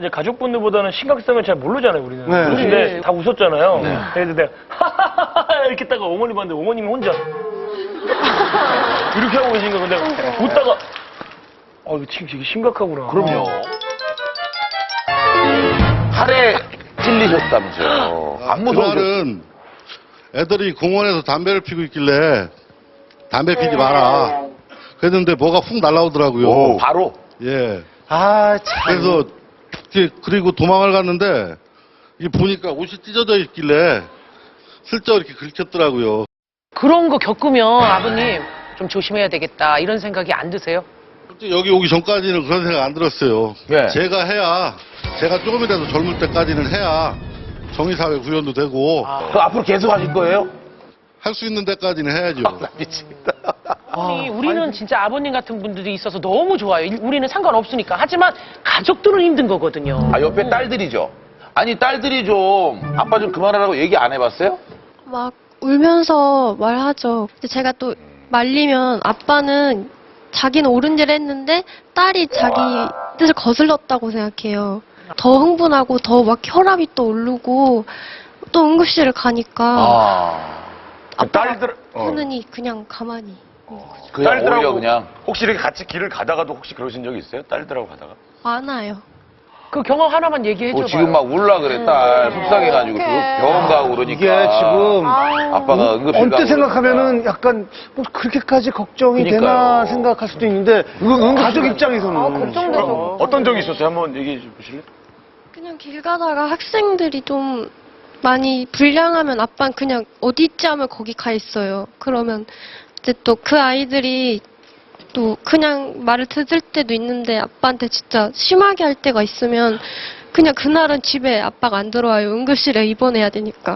이제 가족분들보다는 심각성을 잘 모르잖아요, 우리는. 네. 근데 네. 다 웃었잖아요. 그래서 내가 하하하하 이렇게 했다가 어머니 봤는데 어머님이 혼자 이렇게 하고 계신 거예요. 근데 웃다가 어, 이거 지금 되게 심각하구나. 그럼요. 팔에 찔리셨다면서요. 안 무서우셨어요? 그날은 애들이 공원에서 담배를 피고 있길래 담배 피지 마라. 그랬는데 뭐가 훅 날라오더라고요. 오, 바로? 예. 아, 참. 그래서 그리고 도망을 갔는데 이 보니까 옷이 찢어져 있길래 슬쩍 이렇게 긁혔더라고요. 그런 거 겪으면 아버님 좀 조심해야 되겠다 이런 생각이 안 드세요? 솔직히 여기 오기 전까지는 그런 생각 안 들었어요. 예. 제가 해야 제가 조금이라도 젊을 때까지는 해야 정의사회 구현도 되고 그 앞으로 계속 하실 거예요? 할 수 있는 데까지는 해야죠. 나 미치겠다. 아니, 우리는 진짜 아버님 같은 분들이 있어서 너무 좋아요. 일- 우리는 상관없으니까. 하지만 가족들은 힘든 거거든요. 아, 옆에 딸들이죠? 아니, 딸들이 좀, 아빠 좀 그만하라고 얘기 안 해봤어요? 막 울면서 말하죠. 근데 제가 또 말리면 아빠는 자기는 옳은 일을 했는데 딸이 자기 뜻을 거슬렀다고 생각해요. 더 흥분하고 더 막 혈압이 또 오르고 또 응급실을 가니까 아. 아빠가 딸들 어. 하느니 그냥 가만히. 그냥 딸들하고 오히려 그냥. 혹시 이렇게 같이 길을 가다가도 혹시 그러신 적이 있어요? 딸들하고 가다가? 많아요. 그 경험 하나만 얘기해 뭐 줘봐요. 지금 막 울라 그래, 딸. 속상해가지고. 그 병원 가고 그러니까. 이게 지금 아빠가 응급실 가고. 언뜻 생각하면은 그러니까. 약간 뭐 그렇게까지 걱정이 그러니까요. 되나 생각할 수도 있는데 가족 입장에서는 어, 어떤 적이 있었어요? 한번 얘기해 주실래요? 그냥 길 가다가 학생들이 좀 많이 불량하면 아빠는 그냥 어디 있지 하면 거기 가 있어요. 그러면 이제 또 그 아이들이 또 그냥 말을 듣을 때도 있는데 아빠한테 진짜 심하게 할 때가 있으면 그냥 그날은 집에 아빠가 안 들어와요. 응급실에 입원해야 되니까.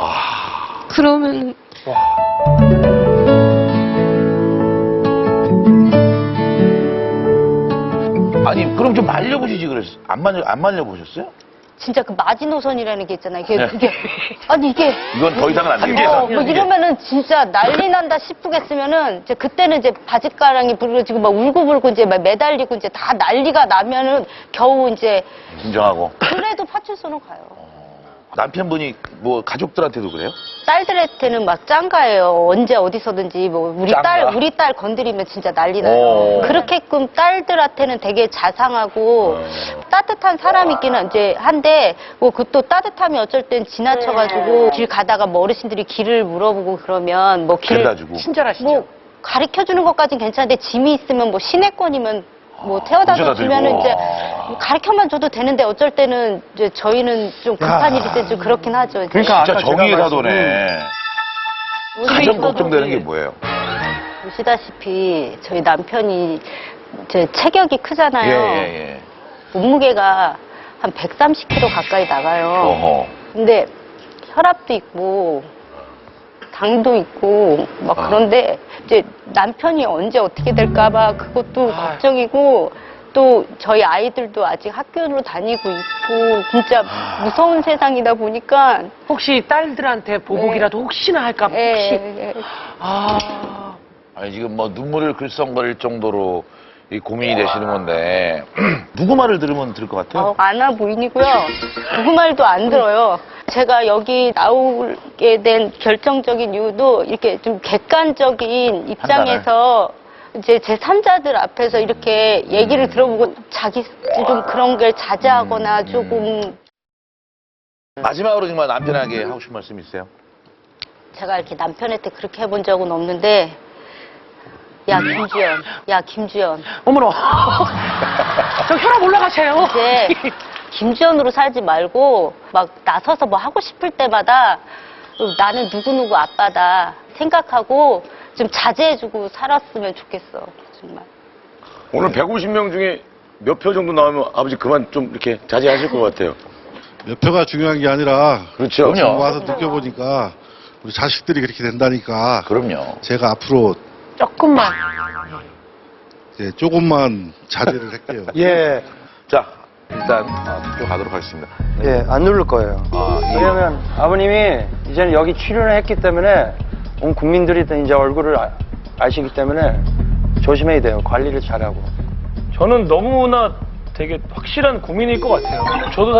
그러면 아니, 그럼 좀 말려보시지 그랬어. 안 말려, 안 말려보셨어요? 진짜 그 마지노선이라는 게 있잖아요. 이게, 네. 이게 아니 이게 이건 더 이상은 안한 되겠다. 어, 뭐 이러면은 진짜 난리 난다 싶겠으면은 이제 그때는 이제 바짓가랑이 부러지고 막 울고불고 이제 막 매달리고 이제 다 난리가 나면은 겨우 이제 진정하고. 그래도 파출소는 가요. 남편분이 뭐 가족들한테도 그래요? 딸들한테는 막 짱가예요. 언제 어디서든지 뭐 우리 짱가? 딸 우리 딸 건드리면 진짜 난리 나요. 오. 그렇게끔 딸들한테는 되게 자상하고 따뜻한 사람이기는 이제 한데 뭐 그 또 따뜻함이 어쩔 땐 지나쳐가지고 길 가다가 뭐 어르신들이 길을 물어보고 그러면 뭐길 데려다 주고. 친절하시죠? 뭐 가르쳐 주는 것까진 괜찮은데 짐이 있으면 뭐 시내권이면 뭐 태워다 모셔다 주면은 들고. 이제 가르쳐만 줘도 되는데 어쩔 때는 이제 저희는 좀 급한 야. 일일 때 좀 그렇긴 하죠. 이제. 그러니까 진짜 아까 제가 정의의 말씀- 사도네. 가장 걱정되는 게 뭐예요? 보시다시피 저희 남편이 제 체격이 크잖아요. 예, 예, 예. 몸무게가 한 130kg 가까이 나가요. 어허. 근데 혈압도 있고 당도 있고 막 아. 그런데 이제 남편이 언제 어떻게 될까봐 그것도 아유. 걱정이고 또 저희 아이들도 아직 학교로 다니고 있고 진짜 아. 무서운 세상이다 보니까 혹시 딸들한테 보복이라도 혹시나 할까 봐 예, 혹시 예. 아 아니 지금 뭐 눈물을 글썽거릴 정도로 이 고민이 되시는 건데 누구 말을 들으면 들 것 같아요? 어, 안아 부인이고요. 누구 말도 안 들어요. 제가 여기 나오게 된 결정적인 이유도 이렇게 좀 객관적인 입장에서 이제 제 3자들 앞에서 이렇게 얘기를 들어보고 자기 좀 그런 걸 자제하거나 음, 조금 마지막으로 정말 남편에게 하고 싶은 말씀 있어요? 제가 이렇게 남편한테 그렇게 해본 적은 없는데 야 김주연, 야 김주연. 어머나. 저 혈압 올라가세요. 이제 김주연으로 살지 말고 막 나서서 뭐 하고 싶을 때마다 나는 누구누구 아빠다 생각하고 좀 자제해주고 살았으면 좋겠어 정말. 오늘 150명 중에 몇 표 정도 나오면 아버지 그만 좀 이렇게 자제하실 것 같아요. 몇 표가 중요한 게 아니라 그렇죠. 지금 와서 느껴보니까 우리 자식들이 그렇게 된다니까 그럼요. 제가 앞으로 조금만 이제 조금만 자제를 할게요. 예, 자 일단 아, 투표 가도록 하겠습니다. 예, 안 누를 거예요. 아, 예. 왜냐면 아버님이 이제는 여기 출연을 했기 때문에 온 국민들이 이제 얼굴을 아, 아시기 때문에 조심해야 돼요. 관리를 잘하고. 저는 너무나 되게 확실한 고민일 것 같아요. 저도